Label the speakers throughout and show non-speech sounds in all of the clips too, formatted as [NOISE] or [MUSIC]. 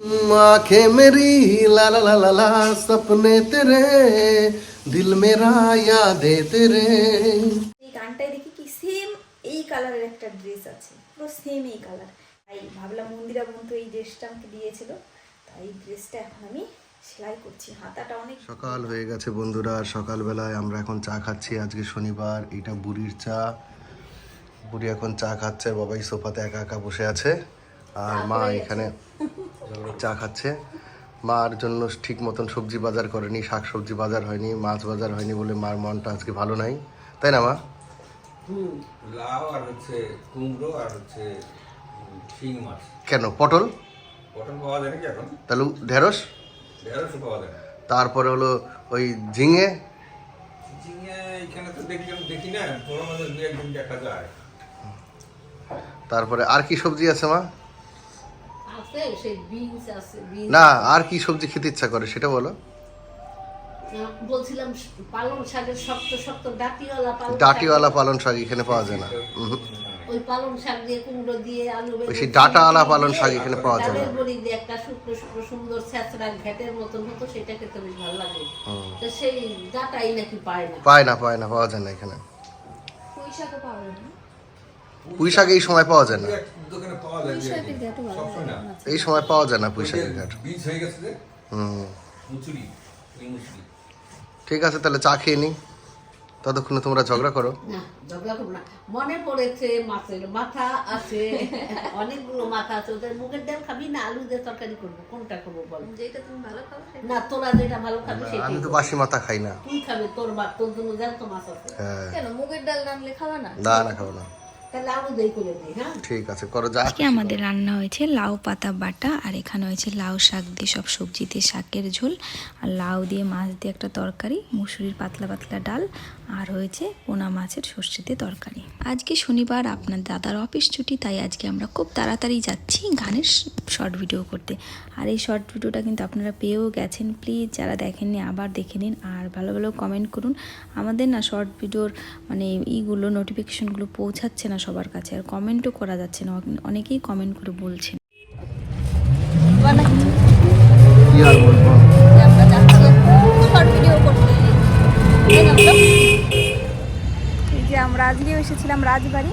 Speaker 1: आंखें मेरी ला ला ला ला ला सपने तेरे दिल मेरा यादें तेरे
Speaker 2: এই গানটায় দেখি কি সেম এই কালারের একটা ড্রেস আছে পুরো সেম এই কালার তাই ভাবলাম মন্দিরা বোন তো এই ড্রেসটা আমাকে দিয়েছিল তাই এই ড্রেসটা এখন আমি সেলাই করছি হাতাটা অনেক
Speaker 1: সকাল হয়ে গেছে বন্ধুরা আর সকালবেলায় আমরা এখন চা খাচ্ছি আজকে শনিবার এটা বুড়ির চা বুড়ি এখন চা খাচ্ছে আর বাবাই সোফাতে একা একা বসে আছে আর মা এখানে [LAUGHS] চা খাচ্ছে। মার জন্য ঠিক মতন সবজি বাজার করেনি শাক সবজি বাজার হয়নি মাছ বাজার হয়নি বলে মার মনটা আজকে ভালো নাই। তাই না মা?
Speaker 3: লাউ আর হচ্ছে কুমড়ো আর হচ্ছে শিং মাছ।
Speaker 1: কেন পটল?
Speaker 3: পটল পাওয়া যায় নাকি এখন?
Speaker 1: তাহলে ঢেঁড়স?
Speaker 3: ঢেঁড়সও পাওয়া যায়।
Speaker 1: তারপরে হলো ওই ঝিঙে?
Speaker 3: ঝিঙে এখানে তো দেখি দেখি না তোমার মধ্যে দু একদিন দেখা যায়।
Speaker 1: তারপরে আর কি সবজি আছে মা?
Speaker 4: আছে সেই বিনস আছে
Speaker 1: না আর কি সবজি খেতে ইচ্ছা করে সেটা বলো।
Speaker 4: বলছিলাম পালং শাকের শক্ত শক্ত ডাটিওয়ালা পালং।
Speaker 1: ডাটিওয়ালা পালন শাক এখানে পাওয়া যায় না।
Speaker 4: ওই পালং শাক দিয়ে কুমড়ো দিয়ে আলু বেগুন
Speaker 1: সেই ডাঁটাওয়ালা পালং শাক এখানে পাওয়া যায় না।
Speaker 4: বড়ি দিয়ে একটা শুকনো শুকনো সুন্দর ছ্যাঁচড়া ঘ্যাটের মতন হতো সেটা খেতে বেশ ভালো লাগে। তো সেই ডাটাই নাকি পায় না।
Speaker 1: পায় না পায় না পাওয়া যায় না এখানে।
Speaker 2: পুঁই শাকও পাওয়া যায় না।
Speaker 1: পুঁই শাক এই সময় পাওয়া যায় না। এই সময় পাওয়া যায় না পুঁই শাকের ঘাট।
Speaker 3: বীজ গেছে যে
Speaker 1: হুম।
Speaker 3: মুচুরি ওই মুচুরি।
Speaker 1: ঠিক আছে তাহলে চা খেয়ে নি ততক্ষণে তোমরা ঝগড়া করো।
Speaker 4: ঝগড়া করব না। মনে পড়েছে মাছের মাথা আছে অনেকগুলো মাথা আছে ওদের মুগের ডাল খাবি না আলু দিয়ে তরকারি করব? কোনটা করব বল?
Speaker 2: যেটা তুমি ভালো খাও
Speaker 4: না তোরা যেটা ভালো খাবি সেটাই
Speaker 1: আমি তো বাসি মাথা খাই না।
Speaker 4: তুই খাবি তোর বা তোর জন্য জ্যান্ত মাছ আছে।
Speaker 1: হ্যাঁ।
Speaker 2: কেন মুগের ডাল রানলে খাওয়া না?
Speaker 1: না না খাব না।
Speaker 4: দিয়ে হ্যাঁ?
Speaker 1: ঠিক আছে করো যা
Speaker 5: আজকে আমাদের রান্না হয়েছে লাউ পাতা বাটা আর এখানে হয়েছে লাউ শাক দিয়ে সব সবজিতে শাকের ঝোল আর লাউ দিয়ে মাছ দিয়ে একটা তরকারি মুসুরির পাতলা পাতলা ডাল আর হয়েছে পোনা মাছের সর্ষে দিয়ে তরকারি। আজকে শনিবার আপনার দাদার অফিস ছুটি তাই আজকে আমরা খুব তাড়াতাড়ি যাচ্ছি গানের শর্ট ভিডিও করতে। আর এই শর্ট ভিডিওটা কিন্তু আপনারা পেয়েও গেছেন প্লিজ যারা দেখেননি আবার দেখে নিন আর ভালো ভালো কমেন্ট করুন। আমাদের না শর্ট ভিডিওর মানে ইগুলো নোটিফিকেশনগুলো পৌঁছাচ্ছে না সবার কাছে আর কমেন্টও করা যাচ্ছে না। অনেকেই কমেন্ট করে বলছেন।
Speaker 2: আমরা যাচ্ছি শর্ট ভিডিও করতে তাই না বলো? এই যে আমরা আজকেও এসেছিলাম রাজবাড়ি।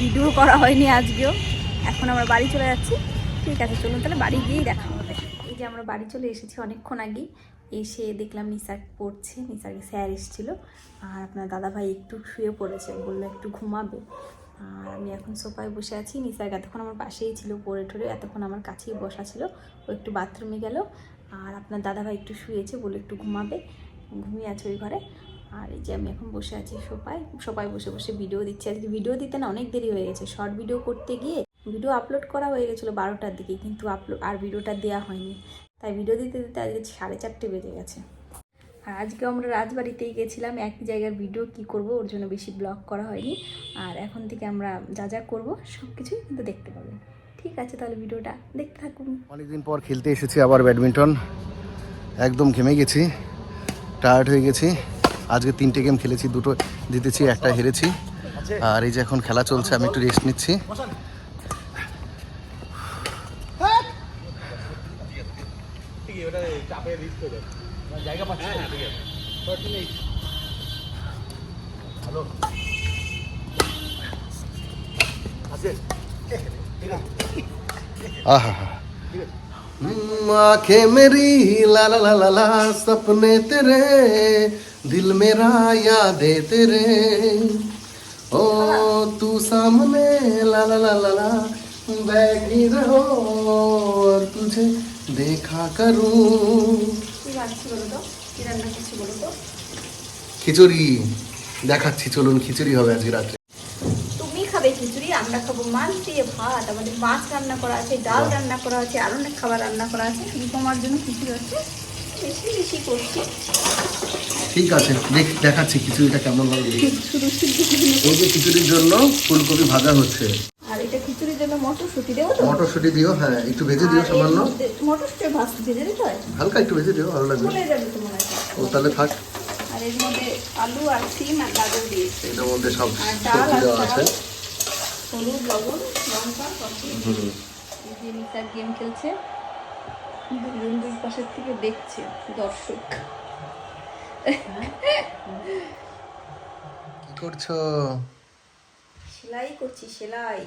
Speaker 2: ভিডিও করা হয়নি আজকেও। এখন আমরা বাড়ি চলে যাচ্ছি। ঠিক আছে চলুন তাহলে বাড়ি গিয়েই দেখা হবে। এই যে আমরা বাড়ি চলে এসেছি অনেকক্ষণ আগে এসে দেখলাম নিসার পড়ছে, নিসারকে স্যার এসেছিল। আর আপনার দাদাভাই একটু শুয়ে পড়েছে, বলল একটু ঘুমাবে। আর আমি এখন সোফায় বসে আছি। নিসার এতক্ষণ আমার পাশেই ছিল, পড়ে ঠরে এতক্ষণ আমার কাছেই বসা ছিল। ও একটু বাথরুমে গেল। আর আপনার দাদাভাই একটু শুয়েছে বলে একটু ঘুমাবে। ঘুমিয়ে আছে ওই ঘরে। আর এই যে আমি এখন বসে আছি সোফায়। সোফায় বসে বসে ভিডিও দিচ্ছি। আজকে ভিডিও দিতে না অনেক দেরি হয়ে গেছে। শর্ট ভিডিও করতে গিয়ে ভিডিও আপলোড করা হয়ে গেছিল বারোটার দিকে, কিন্তু আপলোড আর ভিডিওটা দেওয়া হয়নি। তাই ভিডিও দিতে দিতে আজকে সাড়ে চারটে বেজে গেছে। আর আজকে আমরা রাজবাড়িতেই গেছিলাম, একই জায়গার ভিডিও কি করব, ওর জন্য বেশি ব্লগ করা হয়নি। আর এখন থেকে আমরা যা যা করব, সব কিছুই কিন্তু দেখতে পাবেন ঠিক আছে, তাহলে ভিডিওটা দেখতে থাকুন।
Speaker 1: অনেকদিন পর খেলতে এসেছি আবার ব্যাডমিন্টন। একদম ঘেমে গেছি টায়ার্ড হয়ে গেছি। আজকে তিনটে গেম খেলেছি, দুটো জিতেছি, একটা হেরেছি। আর এই যে এখন খেলা চলছে, আমি একটু রেস্ট নিচ্ছি। आहा। आँखें मेरी ला ला ला ला, सपने तेरे, दिल मेरा, यादें तेरे। ओ, तू सामने, ला ला ला ला ला, बैठी रहो, और तुझे
Speaker 2: দেখা করু।
Speaker 1: খিচুড়ি। দেখাচ্ছি চলুন খিচুড়ি হবে আজকে রাত্রে।
Speaker 2: তুমি খাবে খিচুড়ি আমরা খাব মাছ দিয়ে ভাত। আমাদের মাছ রান্না করা আছে ডাল রান্না করা আছে আর অনেক খাবার রান্না করা আছে। কিন্তু আমার জন্য খিচুড়ি আছে বেশি বেশি করছি।
Speaker 1: ঠিক আছে দেখ দেখাচ্ছি খিচুড়িটা কেমন হবে এই যে খিচুড়ির জন্য ফুলকপি ভাজা হচ্ছে।
Speaker 2: জন্য মটরশুঁটি দেবো তো?
Speaker 1: মটরশুঁটি দিও হ্যাঁ একটু ভেজে দিও সামান্য।
Speaker 2: মটরশুঁটি ভাজ ভেজে দিতে হয়
Speaker 1: হালকা একটু ভেজে দিও ভালো লাগবে।
Speaker 2: যাবে তো মনে
Speaker 1: ও তাহলে থাক।
Speaker 2: আর এর মধ্যে আলু আর সিম আর গাজর দিয়েছি।
Speaker 1: এটার মধ্যে সব সবজি দেওয়া আছে।
Speaker 2: হলুদ লবণ লঙ্কা সব দিয়ে
Speaker 1: হুম।
Speaker 2: এই যে নিসার গেম খেলছে
Speaker 5: দুজন দুই পাশের থেকে দেখছে দর্শক।
Speaker 1: কি করছ?
Speaker 5: সেলাই করছি সেলাই।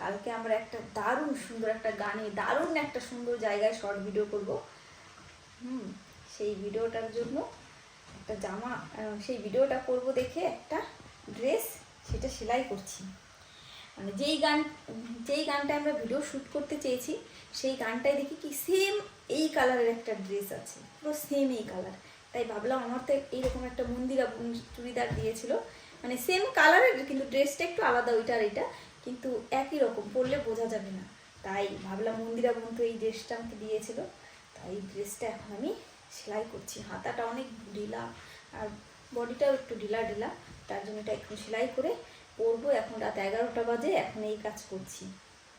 Speaker 5: কালকে আমরা একটা দারুণ সুন্দর একটা গানে, দারুণ একটা সুন্দর জায়গায় শর্ট ভিডিও করব। হুম, সেই ভিডিওটার জন্য একটা জামা সেই ভিডিওটা করব দেখে একটা ড্রেস সেটা সেলাই করছি। মানে যেই গান, যেই গানটা আমরা ভিডিও শ্যুট করতে চেয়েছি, সেই গানটাই দেখি কি সেম এই কালারের একটা ড্রেস আছে, পুরো সেম এই কালার তাই ভাবলাম আমার তো এইরকম একটা মন্দিরা চুড়িদার দিয়েছিল। মানে সেম কালারের কিন্তু ড্রেসটা একটু আলাদা, ওইটার এটা। কিন্তু একই রকম পরলে বোঝা যাবে না। তাই ভাবলাম মন্দিরা বোন তো এই ড্রেসটা আমাকে দিয়েছিল তাই এই ড্রেসটা এখন আমি সেলাই করছি। হাতাটা অনেক ঢিলা আর বডিটাও একটু ঢিলা ঢিলা তার জন্য এটা একটু সেলাই করে পরবো। এখন রাত এগারোটা বাজে এখন এই কাজ করছি।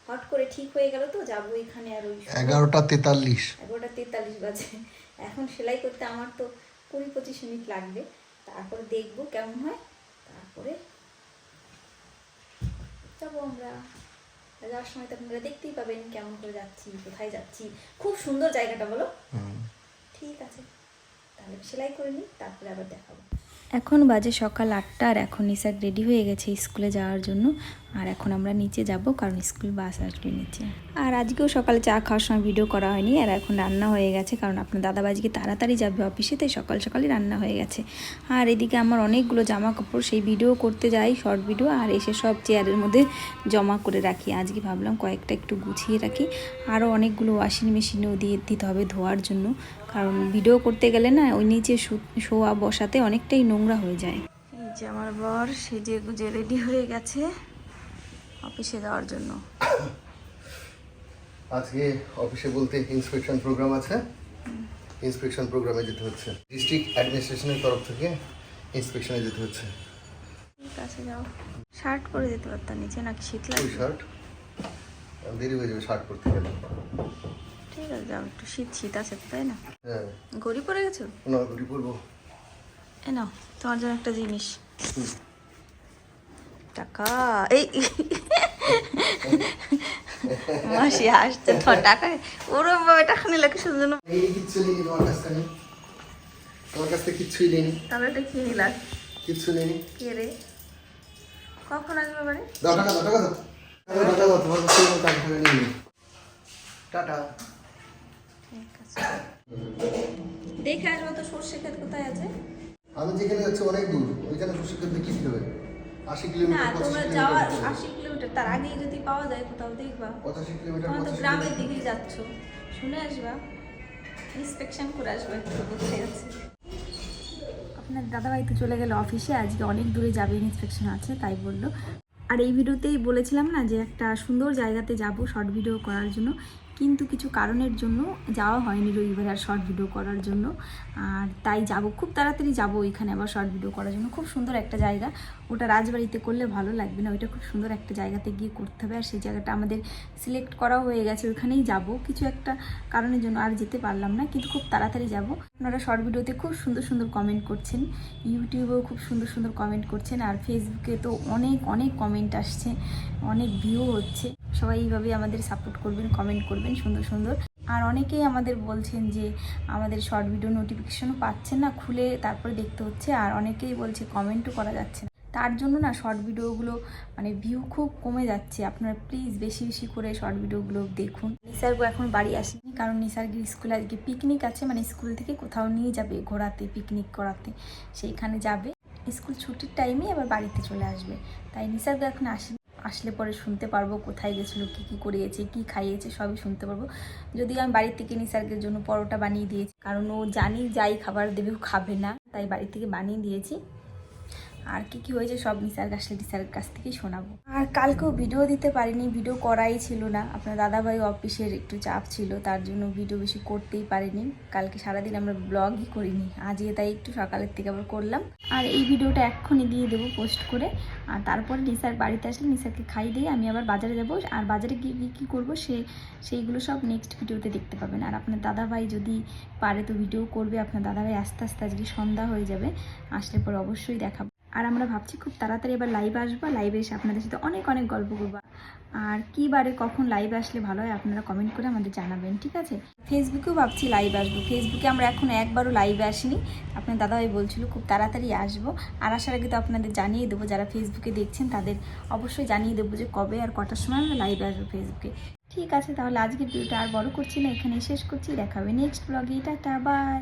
Speaker 5: হট করে ঠিক হয়ে গেল তো যাব এখানে আর ওই
Speaker 1: এগারোটা তেতাল্লিশ।
Speaker 5: এগারোটা তেতাল্লিশ বাজে। এখন সেলাই করতে আমার তো কুড়ি পঁচিশ মিনিট লাগবে। তারপরে দেখব কেমন হয় তারপরে যাব আমরা। যাওয়ার সময় তো আপনারা দেখতেই পাবেন কেমন করে যাচ্ছি কোথায় যাচ্ছি। খুব সুন্দর জায়গাটা বলো। ঠিক আছে। তাহলে সেলাই করে নিই তারপরে আবার দেখাবো।
Speaker 2: এখন বাজে সকাল আটটা আর এখন নিসাক রেডি হয়ে গেছে স্কুলে যাওয়ার জন্য। আর এখন আমরা নিচে যাব, কারণ স্কুল বাস আসবে নিচে। আর আজকেও সকালে চা খাওয়ার সময় ভিডিও করা হয়নি, আর এখন রান্না হয়ে গেছে, কারণ আপনার দাদা আজকে তাড়াতাড়ি যাবে অফিসে, তাই সকাল সকালই রান্না হয়ে গেছে। আর এদিকে আমার অনেকগুলো জামা কাপড় সেই ভিডিও করতে যাই, শর্ট ভিডিও, আর এসে সব চেয়ারের মধ্যে জমা করে রাখি। আজকে ভাবলাম কয়েকটা একটু গুছিয়ে রাখি। আরও অনেকগুলো ওয়াশিং মেশিনেও দিয়ে দিতে হবে ধোয়ার জন্য। কারণ ভিডিও করতে গেলে না ওই নিচে শু- শোয়া বসাতে অনেকটাই নোংরা হয়ে যায়। এই যে আমার বর সেজে গুজে রেডি হয়ে গেছে অফিসে যাওয়ার জন্য।
Speaker 1: আজকে অফিসে বলতে ইন্সপেকশন প্রোগ্রাম আছে। ইন্সপেকশন প্রোগ্রামে যেতে হচ্ছে। ডিস্ট্রিক্ট অ্যাডমিনিস্ট্রেশনের তরফ থেকে ইন্সপেকশনে যেতে হচ্ছে।
Speaker 2: ঠিক আছে যাও। শার্ট পরে যেতে পারতাম নিচে নাকি শীত লাগবে?
Speaker 1: শার্ট দেরি হয়ে যাবে শার্ট করতে গেলে।
Speaker 2: ঠিক আছে যাও একটু শীত শীত আছে তাই না?
Speaker 1: হ্যাঁ।
Speaker 2: গড়ি পরে গেছো?
Speaker 1: না ঘুরি পরবো।
Speaker 2: এ নাও তোমার জন্য একটা জিনিস। টাকা এই মাসি আসছে তোমার টাকা ওরম ভাবে টাকা নিলে কি শুধু না।
Speaker 1: এই কিচ্ছু নেই তোমার কাছ থেকে। তোমার কাছ থেকে কিচ্ছুই নেই।
Speaker 2: তাহলে এটা কি নিলাম
Speaker 1: কিচ্ছু নেই।
Speaker 2: কে রে? কখন আসবে বাড়ি?
Speaker 1: টাকা দাও টাকা দাও। টাকা দাও, তোমার কাছ থেকে টাকা নিয়ে টাটা।
Speaker 2: দেখে আসব তো সর্ষে ক্ষেত কোথায় আছে?
Speaker 1: আমি যেখানে যাচ্ছি অনেক দূর ওইখানে বসে করতে কি হবে। আশি
Speaker 5: না
Speaker 1: কিলোমিটার
Speaker 5: তোমরা
Speaker 1: কিলোমিটার
Speaker 5: আশি কিলোমিটার তার আগেই যদি পাওয়া যায় কোথাও দেখবা।
Speaker 1: পঁচাশি কিলোমিটার
Speaker 5: তোমরা তো গ্রামের দিকেই যাচ্ছ। শুনে আসবা। ইন্সপেকশন করে আসবা একটু আছে।
Speaker 2: আপনার দাদাভাই তো চলে গেল অফিসে আজকে অনেক দূরে যাবে ইন্সপেকশন আছে তাই বলল। আর এই ভিডিওতেই বলেছিলাম না যে একটা সুন্দর জায়গাতে যাব শর্ট ভিডিও করার জন্য। কিন্তু কিছু কারণের জন্য যাওয়া হয়নি রবিবার আর শর্ট ভিডিও করার জন্য। আর তাই যাব, খুব তাড়াতাড়ি যাব ওইখানে আবার শর্ট ভিডিও করার জন্য। খুব সুন্দর একটা জায়গা। ওটা রাজবাড়িতে করলে ভালো লাগবে না। ওইটা খুব সুন্দর একটা জায়গাতে গিয়ে করতে হবে। আর সেই জায়গাটা আমাদের সিলেক্ট করা হয়ে গেছে, ওইখানেই যাব। কিছু একটা কারণের জন্য আর যেতে পারলাম না, কিন্তু খুব তাড়াতাড়ি যাব। আপনারা শর্ট ভিডিওতে খুব সুন্দর সুন্দর কমেন্ট করছেন। ইউটিউবেও খুব সুন্দর সুন্দর কমেন্ট করছেন। আর ফেসবুকে তো অনেক অনেক কমেন্ট আসছে। অনেক ভিউ হচ্ছে। সবাই এইভাবে আমাদের সাপোর্ট করবেন কমেন্ট করবেন। সুন্দর সুন্দর। আর অনেকেই আমাদের বলছেন যে আমাদের শর্ট ভিডিও নোটিফিকেশনও পাচ্ছেন না, খুলে তারপরে দেখতে হচ্ছে। আর অনেকেই বলছে কমেন্টও করা যাচ্ছে না। তার জন্য না শর্ট ভিডিওগুলো মানে ভিউ খুব কমে যাচ্ছে। আপনারা প্লিজ বেশি বেশি করে শর্ট ভিডিওগুলো দেখুন। নিসার্গ এখন বাড়ি আসেনি কারণ নিসার্গের স্কুলে আজকে পিকনিক আছে। মানে স্কুল থেকে কোথাও নিয়ে যাবে ঘোরাতে পিকনিক করাতে। সেইখানে যাবে। স্কুল ছুটির টাইমে আবার বাড়িতে চলে আসবে। তাই নিসার্গ এখন আসেনি আসলে পরে শুনতে পারব কোথায় গেছিল, কী কী করিয়েছে, কী খাইয়েছে, সবই শুনতে পারব। যদি আমি বাড়ির থেকে নিসার্গের জন্য পরোটা বানিয়ে দিয়েছি, কারণ ও জানি যাই খাবার দেবে ও খাবে না, তাই বাড়ি থেকে বানিয়ে দিয়েছি। আর কি কি হয়েছে সব নিসার আসলে নিসারের কাছ থেকেই শোনাবো। আর কালকেও ভিডিও দিতে পারিনি, ভিডিও করাই ছিল না। আপনার দাদাভাই অফিসের একটু চাপ ছিল, তার জন্য ভিডিও বেশি করতেই পারিনি। কালকে সারাদিন আমরা ব্লগই করিনি, আজকে তাই একটু সকালের থেকে আবার করলাম। আর এই ভিডিওটা এক্ষুনি দিয়ে দেবো পোস্ট করে। আর তারপরে নিসার বাড়িতে আসলে নিসারকে খাই দিয়ে আমি আবার বাজারে যাব। আর বাজারে গিয়ে কী কী করব সে, সেইগুলো সব নেক্সট ভিডিওতে দেখতে পাবেন। আর আপনার দাদাভাই যদি পারে তো ভিডিও করবে। আপনার দাদাভাই আস্তে আস্তে আজকে সন্ধ্যা হয়ে যাবে। আসলে পর অবশ্যই দেখাবো। আর আমরা ভাবছি খুব তাড়াতাড়ি এবার লাইভ আসব। লাইভে এসে আপনাদের সাথে অনেক অনেক গল্প করব। আর কী বারে কখন লাইভ আসলে ভালো হয় আপনারা কমেন্ট করে আমাদের জানাবেন, ঠিক আছে? ফেসবুকেও ভাবছি লাইভ আসব। ফেসবুকে আমরা এখন একবারও লাইভে আসিনি। আপনার দাদাভাই বলছিল খুব তাড়াতাড়ি আসব। আর আসার আগে তো আপনাদের জানিয়ে দেবো, যারা ফেসবুকে দেখছেন তাদের অবশ্যই জানিয়ে দেবো যে কবে আর কটার সময় আমরা লাইভে আসব ফেসবুকে ঠিক আছে, তাহলে আজকের ভিডিওটা আর বড় করছি না এখানে শেষ করছি। দেখাবে নেক্সট ব্লগে টাটা বাই